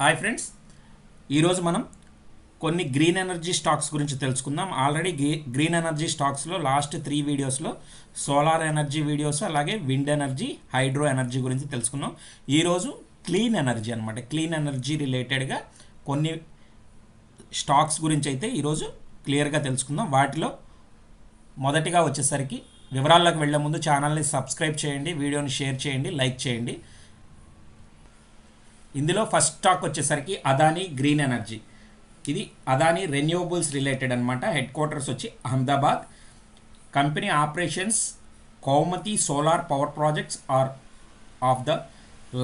Hi friends. ఈరోజు మనం కొన్ని గ్రీన్ ఎనర్జీ స్టాక్స్ గురించి తెలుసుకుందాం. ఆల్రెడీ గ్రీ గ్రీన్ ఎనర్జీ స్టాక్స్లో లాస్ట్ త్రీ వీడియోస్లో సోలార్ ఎనర్జీ వీడియోస్ అలాగే విండ్ ఎనర్జీ హైడ్రో ఎనర్జీ గురించి తెలుసుకున్నాం. ఈరోజు క్లీన్ ఎనర్జీ అనమాట క్లీన్ ఎనర్జీ రిలేటెడ్గా కొన్ని స్టాక్స్ గురించి అయితే ఈరోజు క్లియర్గా తెలుసుకుందాం. వాటిలో మొదటిగా వచ్చేసరికి వివరాల్లోకి వెళ్ళే ముందు ఛానల్ని సబ్స్క్రైబ్ చేయండి వీడియోని షేర్ చేయండి లైక్ చేయండి. ఇందులో ఫస్ట్ స్టాక్ వచ్చేసరికి అదానీ గ్రీన్ ఎనర్జీ. ఇది అదానీ రెన్యూవబుల్స్ రిలేటెడ్ అనమాట హెడ్ క్వార్టర్స్ వచ్చి Ahmedabad. Company operations Kamuthi solar power projects are of the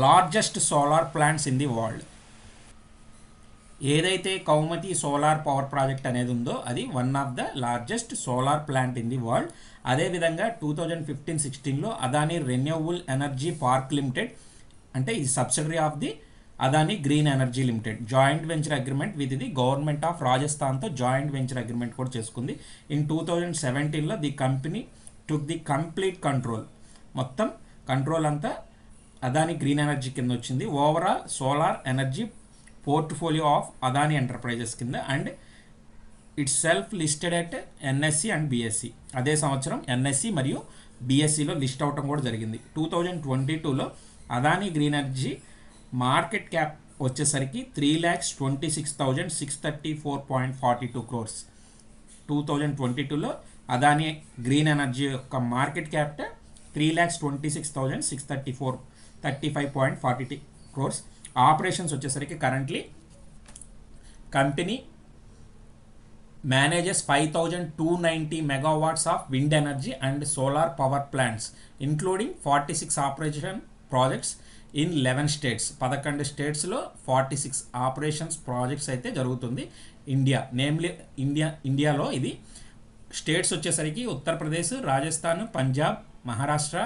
largest solar plants in the world. ఏదైతే కౌమతి సోలార్ పవర్ ప్రాజెక్ట్ అనేది ఉందో అది one of the largest solar plant in the world. అదేవిధంగా two thousand fifteen సిక్స్టీన్లో Adani renewable energy park limited అంటే ఇది subsidiary of the Adani green energy limited. Joint venture agreement with the government of రాజస్థాన్తో joint venture agreement కూడా చేసుకుంది. In two thousand సెవెంటీన్లో the company took the complete control. మొత్తం control అంతా Adani green energy కింద వచ్చింది. Overall solar energy portfolio of Adani enterprises కింద and its self listed at NSC and BSC. అదే సంవత్సరం ఎన్ఎస్సి మరియు బిఎస్సిలో లిస్ట్ అవటం కూడా జరిగింది. టూ థౌజండ్ ట్వంటీ టూలో Adani green energy market cap వచ్చేసరికి three lakhs twenty six thousand six thirty four point forty two crores. Two thousand twenty టూలో Adani green energy యొక్క market capital three lakhs twenty six thousand six thirty four thirty five point forty two crores. Operations వచ్చేసరికి currently company manages five thousand two ninety megawatts of wind energy and solar power plants including forty six operation projects in eleven states. పదకొండు స్టేట్స్లో forty six operations projects అయితే జరుగుతుంది India. Namely India ఇండియాలో ఇది. States వచ్చేసరికి Uttar Pradesh Rajasthan Punjab Maharashtra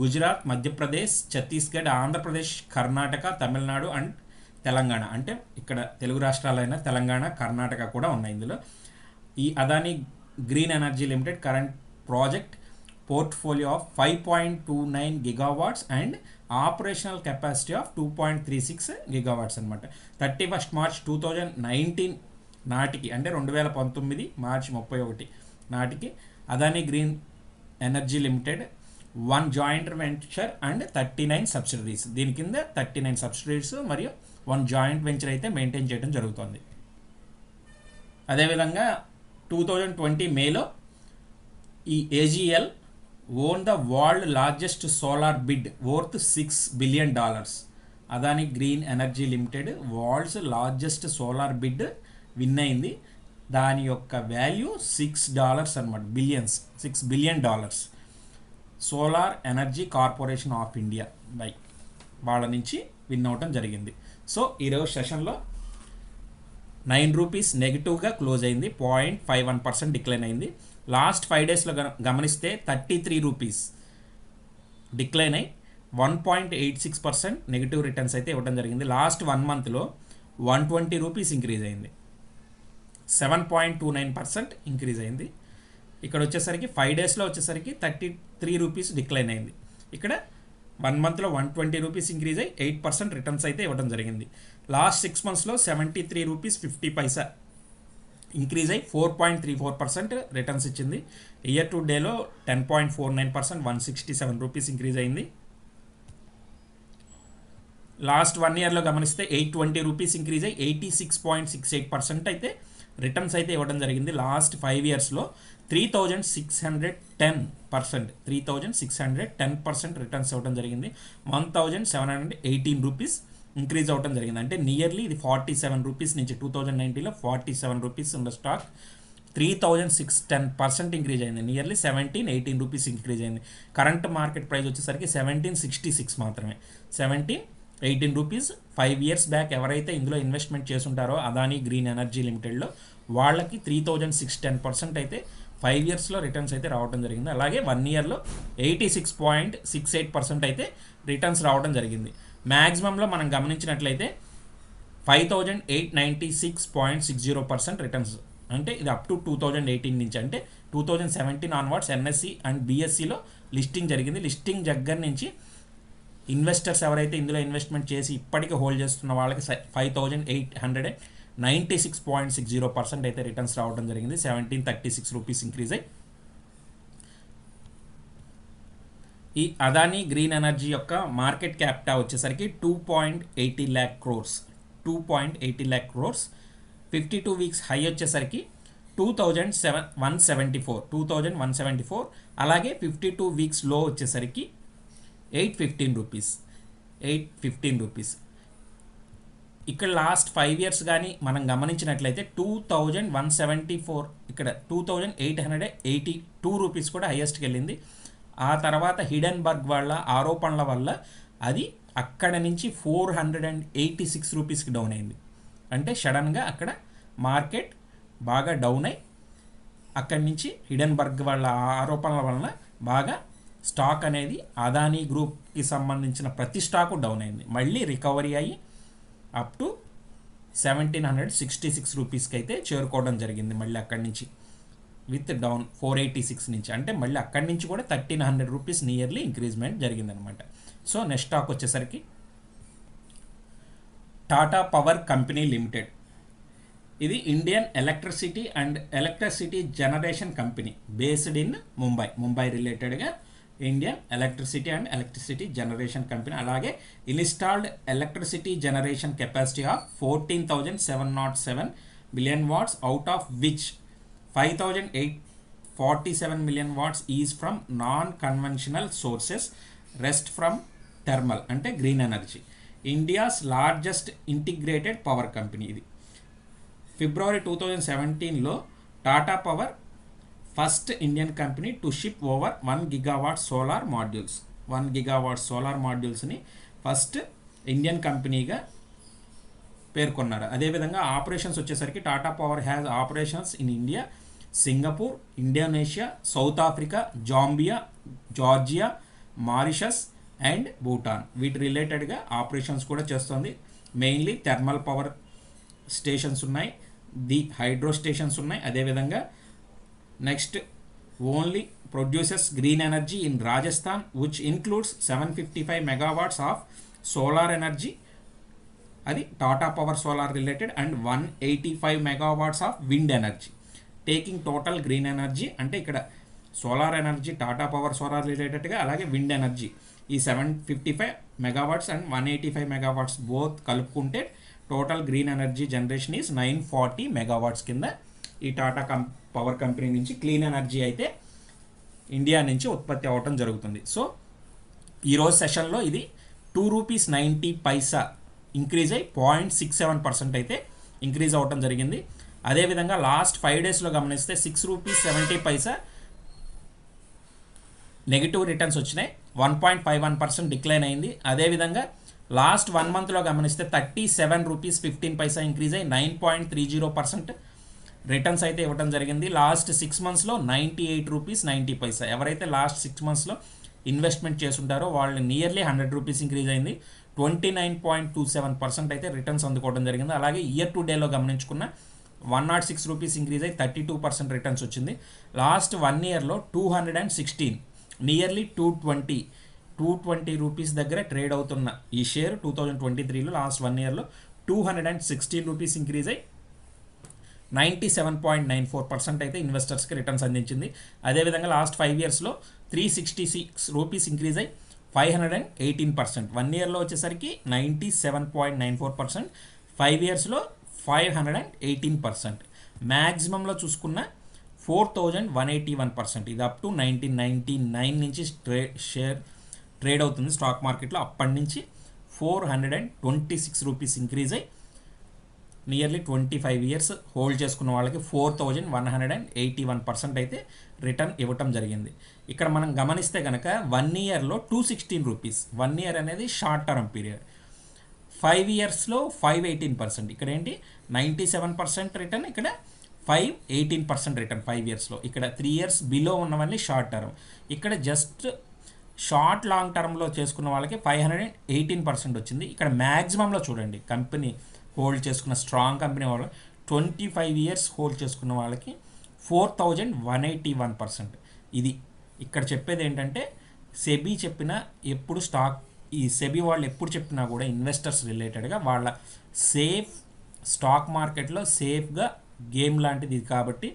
Gujarat Madhya Pradesh Chhattisgarh Andhra Pradesh Karnataka Tamil Nadu and Telangana. అంటే ఇక్కడ తెలుగు రాష్ట్రాలైన తెలంగాణ కర్ణాటక కూడా ఉన్నాయి ఇందులో. ఈ Adani green energy limited current project portfolio of five point two nine gigawatts and operational capacity of two point three six gigawatts అనమాట thirty first March two thousand nineteen నాటికి అంటే రెండు వేల పంతొమ్మిది మార్చ్ ముప్పై ఒకటి నాటికి Adani green energy limited one joint venture and thirty nine subsidiaries. దీని కింద థర్టీ నైన్ సబ్సిడరీస్ మరియు వన్ జాయింట్ వెంచర్ అయితే మెయింటైన్ చేయడం జరుగుతుంది. అదేవిధంగా టూ థౌజండ్ ట్వంటీ మేలో ఈ AGL own the world largest solar bid worth six billion dollars Adani green energy limited world's largest solar bid win అయింది. దాని యొక్క వాల్యూ సిక్స్ డాలర్స్ అనమాట billions six billion dollars solar energy corporation of India by వాళ్ళ నుంచి win అవటం జరిగింది. So ఈరోజు సెషన్లో నైన్ రూపీస్ నెగిటివ్గా క్లోజ్ అయింది point five one percent decline అయింది. లాస్ట్ ఫైవ్ డేస్లో గమనిస్తే థర్టీ త్రీ రూపీస్ డిక్లైన్ అయ్యి one point eight six percent negative returns అయితే ఇవ్వడం జరిగింది. లాస్ట్ వన్ మంత్లో వన్ ట్వంటీ రూపీస్ ఇంక్రీజ్ అయింది. Seven point two nine percent increase అయింది. ఇక్కడ వచ్చేసరికి ఫైవ్ డేస్లో వచ్చేసరికి థర్టీ త్రీ రూపీస్ డిక్లైన్ అయింది. ఇక్కడ వన్ మంత్లో వన్ ట్వంటీ రూపీస్ ఇంక్రీజ్ అయ్యి ఎయిట్ పర్సెంట్ రిటర్న్స్ అయితే ఇవ్వడం జరిగింది. లాస్ట్ సిక్స్ మంత్స్లో seventy three rupees fifty paisa increase అయ్యి four point three four percent returns ఇచ్చింది. ఇయర్ టు డేలో ten point four nine percent one sixty seven rupees increase అయింది last one ఇయర్లో గమనిస్తే ఎయిట్ ట్వంటీ రూపీస్ ఇంక్రీజ్ అయ్యి eighty six point six eight percent అయితే returns అయితే ఇవ్వడం జరిగింది. లాస్ట్ ఫైవ్ ఇయర్స్లో three thousand six hundred ten percent three thousand six hundred ten percent returns ఇవ్వడం జరిగింది. One thousand seven hundred eighteen rupees increase అవ్వడం జరిగింది. అంటే నియర్లీ ఇది ఫార్టీ సెవెన్ రూపీస్ నుంచి టూ థౌజండ్ నైన్టీన్లో ఫార్టీ సెవెన్ రూపీస్ ఉన్న stock three thousand six ten percent increase అయింది. Nearly seventeen eighteen rupees increase అయింది. కరెంట్ మార్కెట్ ప్రైస్ వచ్చేసరికి సెవెంటీన్ సిక్స్టీ సిక్స్ మాత్రమే. Seventeen eighteen rupees five years back ఎవరైతే ఇందులో investment చేసుంటారో అదానీ గ్రీన్ ఎనర్జీ లిమిటెడ్లో వాళ్ళకి three thousand six ten percent అయితే ఫైవ్ ఇయర్స్లో రిటర్న్స్ అయితే రావడం జరిగింది. అలాగే వన్ ఇయర్లో eighty six point six eight percent అయితే రిటర్న్స్ రావడం జరిగింది. మ్యాక్సిమంలో మనం గమనించినట్లయితే five thousand eight ninety six point six zero percent returns అంటే ఇది up to two thousand eighteen నుంచి అంటే two thousand seventeen onwards NSE and బిఎస్సిలో listing జరిగింది. లిస్టింగ్ దగ్గర నుంచి ఇన్వెస్టర్స్ ఎవరైతే ఇందులో ఇన్వెస్ట్మెంట్ చేసి ఇప్పటికీ హోల్డ్ చేస్తున్న వాళ్ళకి five thousand eight hundred ninety six point six zero percent అయితే రిటర్న్స్ రావడం జరిగింది. Seventeen thirty six rupees increase అయ్యి ఈ అదానీ గ్రీన్ ఎనర్జీ యొక్క మార్కెట్ క్యాపిటా వచ్చేసరికి two point eighty lakh crores two point eighty lakh crores fifty two weeks high వచ్చేసరికి two thousand seven one seventy four two thousand one seventy four అలాగే fifty two వీక్స్లో వచ్చేసరికి eight fifteen rupees eight fifteen rupees ఇక్కడ last five years కానీ మనం గమనించినట్లయితే two thousand one seventy four ఇక్కడ two thousand eight hundred eighty two rupees కూడా హైయెస్ట్కి వెళ్ళింది. ఆ తర్వాత హిడెన్బర్గ్ వాళ్ళ ఆరోపణల వల్ల అది అక్కడ నుంచి four hundred and eighty six రూపీస్కి డౌన్ అయింది. అంటే సడన్గా అక్కడ మార్కెట్ బాగా డౌన్ అయి అక్కడి నుంచి హిడెన్బర్గ్ వాళ్ళ ఆరోపణల వలన బాగా స్టాక్ అనేది అదానీ గ్రూప్కి సంబంధించిన ప్రతి స్టాకు డౌన్ అయింది. మళ్ళీ రికవరీ అయ్యి up to seventeen hundred sixty six రూపీస్కి అయితే చేరుకోవడం జరిగింది మళ్ళీ అక్కడి నుంచి. With down four eighty six నుంచి. అంటే మళ్ళీ అక్కడి నుంచి కూడా thirteen hundred rupees nearly increasement జరిగిందనమాట సో నెక్స్ట్ స్టాక్ వచ్చేసరికి టాటా పవర్ కంపెనీ లిమిటెడ్. ఇది Indian electricity and electricity generation company based in Mumbai. Mumbai రిలేటెడ్గా Indian electricity and electricity generation company. అలాగే installed electricity generation capacity of fourteen thousand seven nought seven billion watts out of which five thousand eight forty seven million watts is from non conventional sources rest from thermal అంటే green energy India's largest integrated power company ఇది February two thousand సెవెంటీన్లో Tata power first Indian company to ship over one gigawatt solar modules one gigawatt solar మాడ్యూల్స్ని first Indian కంపెనీగా పేర్కొన్నారు. అదేవిధంగా operations వచ్చేసరికి Tata power has operations in India Singapore Indonesia South Africa Zambia Georgia Mauritius and Bhutan. వీటి రిలేటెడ్గా operations కూడా చేస్తుంది. Mainly thermal power stations ఉన్నాయి. The hydro stations ఉన్నాయి. అదేవిధంగా next only produces green energy in Rajasthan which includes seven fifty five megawatts of solar energy అది Tata power solar related and one eighty five megawatts of wind energy taking total green energy అంటే ఇక్కడ solar energy Tata power solar రిలేటెడ్గా అలాగే wind energy ఈ seven fifty five megawatts and one eighty five megawatts both కలుపుకుంటే total green energy generation is nine forty megawatts కింద ఈ టాటా కం power company నుంచి క్లీన్ ఎనర్జీ అయితే ఇండియా నుంచి ఉత్పత్తి అవ్వటం జరుగుతుంది. సో ఈరోజు సెషన్లో ఇది two rupees ninety paisa increase అయ్యి పాయింట్ సిక్స్ సెవెన్ పర్సెంట్ అయితే ఇంక్రీజ్ అవ్వటం జరిగింది. అదేవిధంగా లాస్ట్ ఫైవ్ డేస్లో గమనిస్తే six rupees seventy paisa negative returns వచ్చినాయి. One point five one percent decline అయింది. అదేవిధంగా లాస్ట్ వన్ మంత్లో గమనిస్తే thirty seven rupees fifteen paisa increase అయ్యి nine point three zero percent returns అయితే ఇవ్వడం జరిగింది. లాస్ట్ సిక్స్ మంత్స్లో ninety eight rupees ninety paisa ఎవరైతే లాస్ట్ సిక్స్ మంత్స్లో ఇన్వెస్ట్మెంట్ చేసుంటారో వాళ్ళు నియర్లీ హండ్రెడ్ రూపీస్ ఇంక్రీజ్ అయింది. Twenty nine point two seven percent అయితే రిటర్న్స్ అందుకోవడం జరిగింది. అలాగే ఇయర్ టు డేలో గమనించుకున్న one nought six rupees increase అయ్యి థర్టీ టూ పర్సెంట్ రిటర్న్స్ వచ్చింది. లాస్ట్ వన్ ఇయర్లో two hundred and sixteen nearly two twenty two twenty rupees దగ్గర ట్రేడ్ అవుతున్న ఈ షేర్ టూ థౌజండ్ ట్వంటీ త్రీలో లాస్ట్ వన్ ఇయర్లో two hundred and sixteen rupees increase అయ్యి ninety seven point nine four percent అయితే ఇన్వెస్టర్స్కి returns అందించింది. అదేవిధంగా లాస్ట్ ఫైవ్ ఇయర్స్లో three sixty six rupees increase అయ్యి five hundred and eighteen percent. One ఇయర్లో వచ్చేసరికి ninety seven point nine four percent. Five ఇయర్స్లో five hundred and eighteen percent. మ్యాక్సిమంలో చూసుకున్న four thousand one eighty one percent. ఇది up to nineteen ninety nine నుంచి ట్రే share trade అవుతుంది stock మార్కెట్లో. అప్పటి నుంచి four hundred and twenty six rupees increase అయ్యి nearly twenty five years hold చేసుకున్న వాళ్ళకి four thousand one hundred and eighty one percent అయితే రిటర్న్ ఇవ్వటం జరిగింది. ఇక్కడ మనం గమనిస్తే కనుక వన్ ఇయర్లో two sixteen rupees one year అనేది షార్ట్ టర్మ్ పీరియడ్ ఫైవ్ ఇయర్స్లో ఫైవ్ ఎయిటీన్ పర్సెంట్ ఇక్కడ ఏంటి? నైంటీ సెవెన్ పర్సెంట్ రిటర్న్ ఇక్కడ five eighteen percent return five ఇయర్స్లో ఇక్కడ త్రీ ఇయర్స్ బిలో ఉన్నవన్నీ షార్ట్ టర్మ్ ఇక్కడ జస్ట్ షార్ట్ లాంగ్ టర్మ్లో చేసుకున్న వాళ్ళకి five hundred and eighteen percent వచ్చింది. ఇక్కడ మ్యాక్సిమంలో చూడండి. కంపెనీ హోల్డ్ చేసుకున్న స్ట్రాంగ్ కంపెనీ వాళ్ళు ట్వంటీ ఫైవ్ ఇయర్స్ హోల్డ్ చేసుకున్న వాళ్ళకి four thousand one eighty one percent ఇది ఇక్కడ చెప్పేది ఏంటంటే సెబీ చెప్పిన ఎప్పుడు స్టాక్ ఈ సెబీ వాళ్ళు ఎప్పుడు చెప్పినా కూడా ఇన్వెస్టర్స్ రిలేటెడ్గా వాళ్ళ సేఫ్ స్టాక్ మార్కెట్లో సేఫ్గా గేమ్ లాంటిది కాబట్టి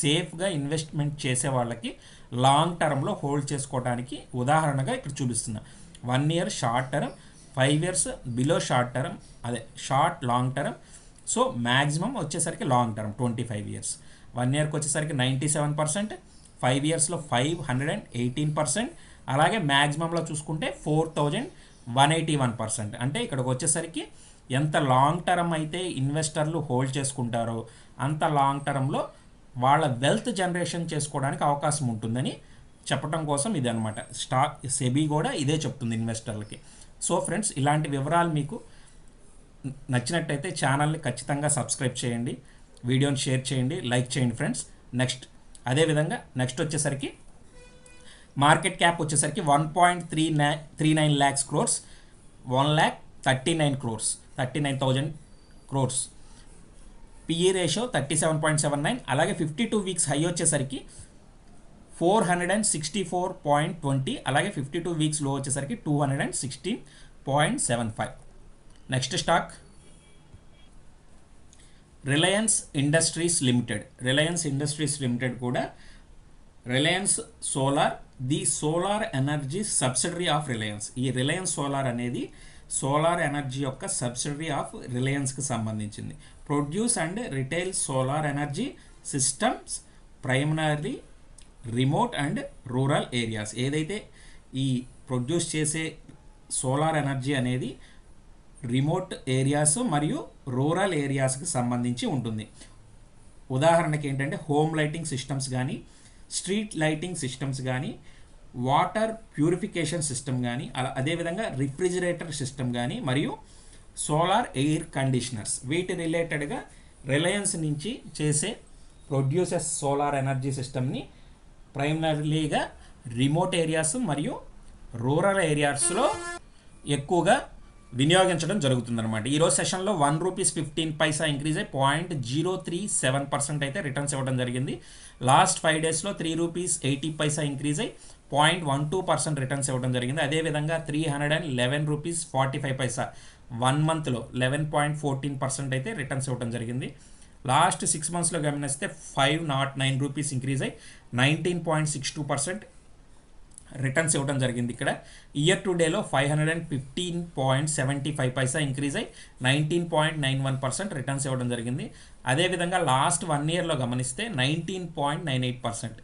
సేఫ్గా ఇన్వెస్ట్మెంట్ చేసే వాళ్ళకి లాంగ్ టర్మ్లో హోల్డ్ చేసుకోవడానికి ఉదాహరణగా ఇక్కడ చూపిస్తున్నా. One year short term five years below short term అదే short long term. So maximum వచ్చేసరికి long term twenty five years. One ఇయర్కి వచ్చేసరికి నైంటీ సెవెన్ పర్సెంట్ ఫైవ్ ఇయర్స్లో five hundred and eighteen percent. అలాగే మ్యాక్సిమంలో చూసుకుంటే four thousand one eighty one percent. అంటే ఇక్కడికి వచ్చేసరికి ఎంత లాంగ్ టర్మ్ అయితే ఇన్వెస్టర్లు హోల్డ్ చేసుకుంటారో అంత లాంగ్ టర్మ్లో వాళ్ళ వెల్త్ జనరేషన్ చేసుకోవడానికి అవకాశం ఉంటుందని చెప్పడం కోసం ఇది అనమాట స్టాక్ సెబీ కూడా ఇదే చెప్తుంది ఇన్వెస్టర్లకి. సో ఫ్రెండ్స్ ఇలాంటి వివరాలు మీకు నచ్చినట్టయితే ఛానల్ని ఖచ్చితంగా సబ్స్క్రైబ్ చేయండి. వీడియోని షేర్ చేయండి. లైక్ చేయండి ఫ్రెండ్స్. నెక్స్ట్ అదేవిధంగా నెక్స్ట్ వచ్చేసరికి మార్కెట్ క్యాప్ వచ్చేసరికి one point three nine three nine lakhs crores one lakh thirty nine crores thirty nine thousand crores PE ratio thirty seven point seven nine అలాగే fifty two weeks high వచ్చేసరికి four hundred and sixty four point twenty అలాగే fifty two వీక్స్లో వచ్చేసరికి two hundred and sixteen point seven five next stock Reliance industries limited Reliance industries limited కూడా Reliance solar the solar energy subsidiary of Reliance ఈ Reliance solar అనేది solar energy యొక్క subsidiary of రిలయన్స్కి సంబంధించింది. Produce and retail solar energy systems primary remote and rural areas ఏదైతే ఈ produce చేసే solar energy అనేది రిమోట్ ఏరియాస్ మరియు రూరల్ ఏరియాస్కి సంబంధించి ఉంటుంది. ఉదాహరణకి ఏంటంటే హోమ్ లైటింగ్ సిస్టమ్స్ కానీ స్ట్రీట్ లైటింగ్ సిస్టమ్స్ కానీ వాటర్ ప్యూరిఫికేషన్ సిస్టమ్ కానీ అలా అదేవిధంగా రిఫ్రిజిరేటర్ సిస్టమ్ కానీ మరియు సోలార్ ఎయిర్ కండిషనర్స్. వీటి రిలేటెడ్గా రిలయన్స్ నుంచి చేసే ప్రొడ్యూసెస్ సోలార్ ఎనర్జీ సిస్టమ్ని ప్రైమరీగా రిమోట్ ఏరియాస్ మరియు రూరల్ ఏరియాస్లో ఎక్కువగా వినియోగించడం జరుగుతుందన్నమాట. ఈరోజు సెషన్లో one rupees fifteen paisa increase అయ్యి point zero three seven percent అయితే రిటర్న్స్ ఇవ్వడం జరిగింది. లాస్ట్ ఫైవ్ డేస్లో three rupees eighty paisa increase అయ్యి point one two percent returns ఇవ్వడం జరిగింది. అదేవిధంగా three hundred and eleven rupees forty five paisa one మంత్లో లెవెన్ పాయింట్ ఫోర్టీన్ పర్సెంట్ అయితే రిటర్న్స్ ఇవ్వడం జరిగింది. లాస్ట్ సిక్స్ మంత్స్లో గమనిస్తే five nought nine rupees increase అయ్యి nineteen point six two percent returns ఇవ్వడం జరిగింది ఇక్కడ. ఇయర్ టు డేలో five hundred and fifteen point seventy five paisa increase అయ్యి nineteen point nine one percent returns ఇవ్వడం జరిగింది. అదేవిధంగా లాస్ట్ వన్ ఇయర్లో గమనిస్తే nineteen point nine eight percent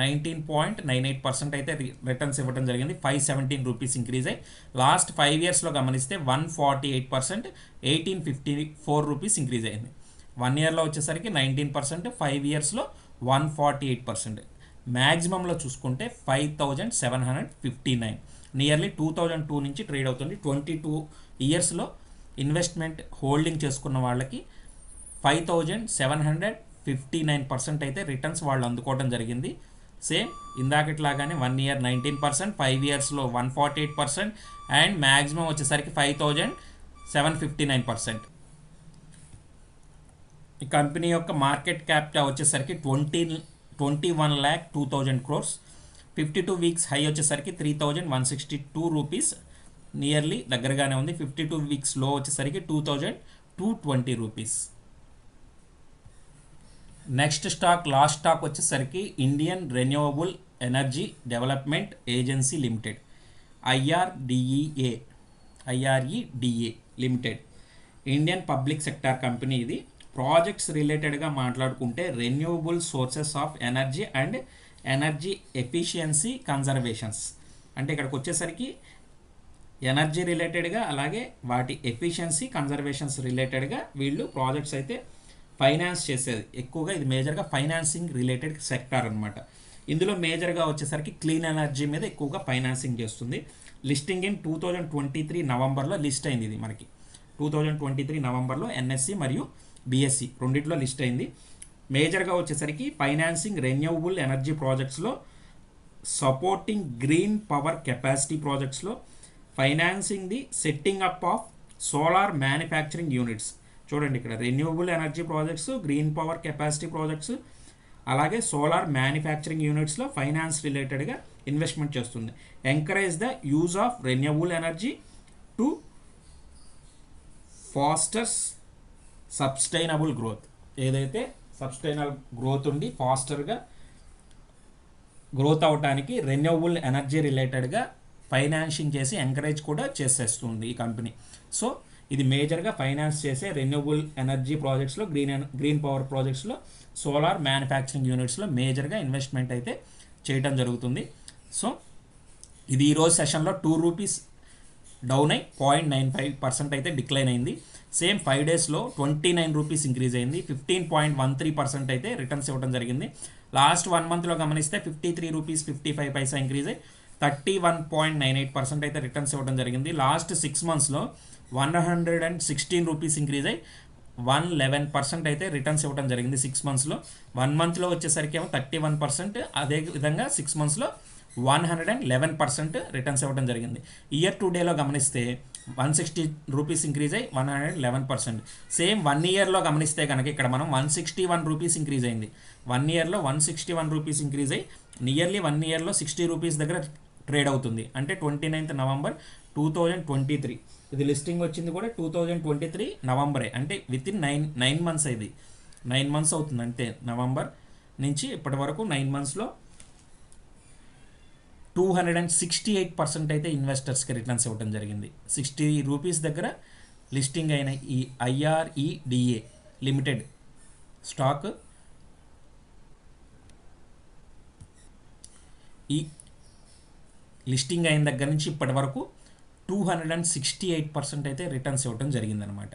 nineteen point nine eight percent అయితే రిటర్న్స్ ఇవ్వడం జరిగింది. ఫైవ్ సెవెంటీన్ రూపీస్ ఇంక్రీజ్ అయ్యి లాస్ట్ ఫైవ్ ఇయర్స్లో గమనిస్తే one forty eight percent eighteen fifty four rupees increase అయింది. వన్ ఇయర్లో వచ్చేసరికి నైన్టీన్ పర్సెంట్ ఫైవ్ ఇయర్స్లో వన్ ఫార్టీ ఎయిట్ పర్సెంట్ మ్యాక్సిమంలో చూసుకుంటే five thousand seven hundred fifty nine. Nearly two thousand two నుంచి ట్రేడ్ అవుతుంది. ట్వంటీ టూ ఇయర్స్లో ఇన్వెస్ట్మెంట్ హోల్డింగ్ చేసుకున్న వాళ్ళకి five thousand seven hundred fifty nine percent అయితే రిటర్న్స్ వాళ్ళు అందుకోవడం జరిగింది. Same ఇందాకట్లాగానే one year nineteen percent five ఇయర్స్లో one forty eight percent and maximum వచ్చేసరికి five thousand seven fifty nine percent. ఈ కంపెనీ యొక్క మార్కెట్ క్యాపిటల్ వచ్చేసరికి twenty twenty one lakh two thousand crores fifty two weeks high వచ్చేసరికి three thousand one sixty two rupees nearly దగ్గరగానే ఉంది. Fifty two వీక్స్లో వచ్చేసరికి two thousand two twenty rupees next stock last stock వచ్చేసరికి Indian renewable energy development agency limited IRDEA IREDA limited Indian public sector company ఇది. Projects రిలేటెడ్గా మాట్లాడుకుంటే renewable sources of energy and energy efficiency conservations అంటే ఇక్కడికి వచ్చేసరికి energy రిలేటెడ్గా అలాగే వాటి ఎఫిషియన్సీ కన్జర్వేషన్స్ రిలేటెడ్గా వీళ్ళు ప్రాజెక్ట్స్ అయితే ఫైనాన్స్ చేసేది. ఎక్కువగా ఇది మేజర్గా ఫైనాన్సింగ్ రిలేటెడ్ సెక్టార్ అనమాట ఇందులో మేజర్గా వచ్చేసరికి క్లీన్ ఎనర్జీ మీద ఎక్కువగా ఫైనాన్సింగ్ చేస్తుంది. Listing in two thousand twenty three నవంబర్లో లిస్ట్ అయింది ఇది మనకి. టూ థౌజండ్ ట్వంటీ త్రీ నవంబర్లో ఎన్ఎస్సి మరియు బిఎస్సి రెండిట్లో లిస్ట్ అయింది. మేజర్గా వచ్చేసరికి ఫైనాన్సింగ్ రెన్యూవబుల్ ఎనర్జీ ప్రాజెక్ట్స్లో supporting green power capacity ప్రాజెక్ట్స్లో financing the setting up of solar manufacturing units. చూడండి ఇక్కడ renewable energy projects green power capacity projects అలాగే సోలార్ మ్యానుఫ్యాక్చరింగ్ యూనిట్స్లో ఫైనాన్స్ రిలేటెడ్గా ఇన్వెస్ట్మెంట్ చేస్తుంది. Encourage the use of renewable energy to fosters sustainable growth. ఏదైతే sustainable growth ఉండి ఫాస్టర్గా growth అవడానికి రెన్యూబుల్ ఎనర్జీ రిలేటెడ్గా ఫైనాన్షింగ్ చేసి ఎంకరేజ్ కూడా చేసేస్తుంది ఈ కంపెనీ. సో ఇది మేజర్గా ఫైనాన్స్ చేసే రెన్యూబుల్ ఎనర్జీ ప్రాజెక్ట్స్లో గ్రీన్ గ్రీన్ పవర్ ప్రాజెక్ట్స్లో సోలార్ మ్యానుఫ్యాక్చరింగ్ యూనిట్స్లో మేజర్గా ఇన్వెస్ట్మెంట్ అయితే చేయటం జరుగుతుంది. సో ఇది ఈరోజు సెషన్లో టూ రూపీస్ డౌన్ అయి పాయింట్ నైన్ ఫైవ్ పర్సెంట్ అయితే డిక్లైన్ అయింది. సేమ్ ఫైవ్ డేస్లో ట్వంటీ నైన్ రూపీస్ ఇంక్రీజ్ అయింది. Fifteen point one three percent అయితే రిటర్న్స్ ఇవ్వడం జరిగింది. లాస్ట్ వన్ మంత్లో గమనిస్తే fifty three rupees fifty five paisa increase అయ్యి thirty one point nine eight percent అయితే రిటర్న్స్ ఇవ్వడం జరిగింది. లాస్ట్ సిక్స్ మంత్స్లో one hundred and sixteen rupees increase అయ్యి వన్ లెవెన్ పర్సెంట్ అయితే రిటర్న్స్ ఇవ్వడం జరిగింది సిక్స్ మంత్స్లో. వన్ మంత్లో వచ్చేసరికి ఏమో థర్టీ వన్ పర్సెంట్ అదే విధంగా సిక్స్ మంత్స్లో one hundred and eleven percent returns ఇవ్వడం జరిగింది. ఇయర్ టు డేలో గమనిస్తే వన్ సిక్స్టీ రూపీస్ ఇంక్రీజ్ అయ్యి one hundred eleven percent. Same one ఇయర్లో గమనిస్తే కనుక ఇక్కడ మనం one sixty one rupees increase అయింది. వన్ ఇయర్లో one sixty one rupees increase అయ్యి నియర్లీ వన్ ఇయర్లో సిక్స్టీ రూపీస్ దగ్గర ట్రేడ్ అవుతుంది. అంటే twenty ninth November two thousand twenty three. ఇది లిస్టింగ్ వచ్చింది కూడా టూ థౌజండ్ ట్వంటీ త్రీ నవంబరే. అంటే with in nine nine months ఇది నైన్ మంత్స్ అవుతుంది. అంతే. నవంబర్ నుంచి ఇప్పటి వరకు నైన్ మంత్స్లో two hundred and sixty eight percent అయితే ఇన్వెస్టర్స్కి రిటర్న్స్ ఇవ్వడం జరిగింది. సిక్స్టీ రూపీస్ దగ్గర లిస్టింగ్ అయిన ఈ ఐఆర్ఈడిఏ లిమిటెడ్ స్టాక్ ఈ లిస్టింగ్ అయిన దగ్గర నుంచి ఇప్పటి వరకు two hundred and sixty eight percent అయితే రిటర్న్స్ ఇవ్వడం జరిగిందనమాట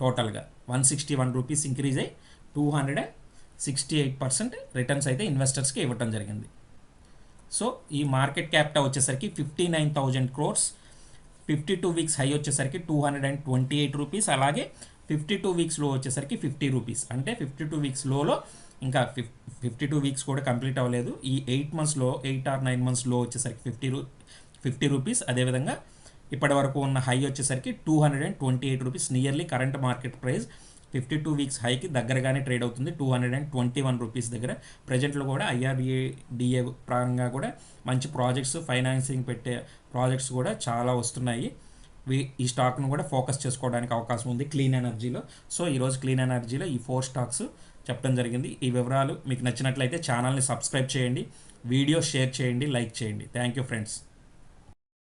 టోటల్గా one sixty one rupees increase అయ్యి two hundred and sixty eight percent returns అయితే ఇన్వెస్టర్స్కి ఇవ్వడం జరిగింది. సో ఈ మార్కెట్ క్యాపిటల్ వచ్చేసరికి fifty nine thousand crores. Fifty two weeks high వచ్చేసరికి two hundred and twenty eight rupees. అలాగే ఫిఫ్టీ టూ వీక్స్లో వచ్చేసరికి ఫిఫ్టీ రూపీస్. అంటే ఫిఫ్టీ టూ వీక్స్ లోలో ఇంకా ఫిఫ్ ఫిఫ్టీ టూ వీక్స్ కూడా కంప్లీట్ అవ్వలేదు. ఈ ఎయిట్ మంత్స్లో ఎయిట్ ఆర్ నైన్ మంత్స్లో వచ్చేసరికి ఫిఫ్టీ రూ ఫిఫ్టీ రూపీస్. అదేవిధంగా ఇప్పటి వరకు ఉన్న హై వచ్చేసరికి two hundred and twenty eight rupees. Nearly current market price fifty two weeks హైకి దగ్గరగానే ట్రేడ్ అవుతుంది. Two hundred and twenty one rupees దగ్గర ప్రజెంట్లో కూడా ఐఆర్ఏడిఏ డిఏ పరంగా కూడా మంచి ప్రాజెక్ట్స్ ఫైనాన్సింగ్ పెట్టే ప్రాజెక్ట్స్ కూడా చాలా వస్తున్నాయి. ఈ స్టాక్ను కూడా ఫోకస్ చేసుకోవడానికి అవకాశం ఉంది క్లీన్ ఎనర్జీలో సో ఈరోజు క్లీన్ ఎనర్జీలో ఈ ఫోర్ స్టాక్స్ చెప్పడం జరిగింది. ఈ వివరాలు మీకు నచ్చినట్లయితే ఛానల్ని సబ్స్క్రైబ్ చేయండి. వీడియో షేర్ చేయండి లైక్ చేయండి. Thank you friends